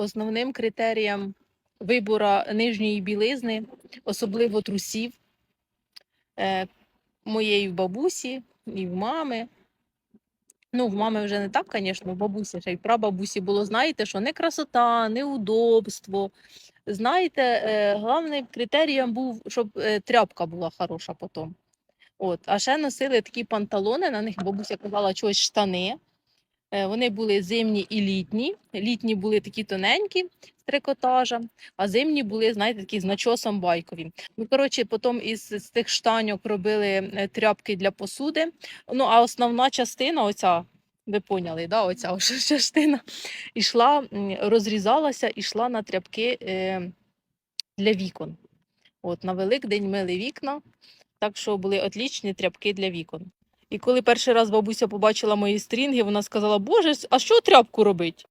Основним критерієм вибору нижньої білизни, особливо трусів, е, моєї бабусі і в мами. Ну, в мами вже не так, звісно, в бабусі, ще й прабабусі було, знаєте, що не красота, не удобство. Знаєте, е, головним критерієм був, щоб е, тряпка була хороша потім. От. А ще носили такі панталони, на них бабуся казала чогось штани. Е, Вони були зимні і літні. Літні були такі тоненькі з трикотажа, а зимні були, знаєте, такі з начосом байкові. Ну, коротше, потім із, з тих штаньок робили е, тряпки для посуди. Ну, а основна частина, оця, ви поняли, да, оця ось частина, ішла, розрізалася, ішла на тряпки е, для вікон. От, на Великдень мили вікна, так що були отлічні тряпки для вікон. І коли перший раз бабуся побачила мої стрінги, вона сказала: Боже, а що тряпку робить?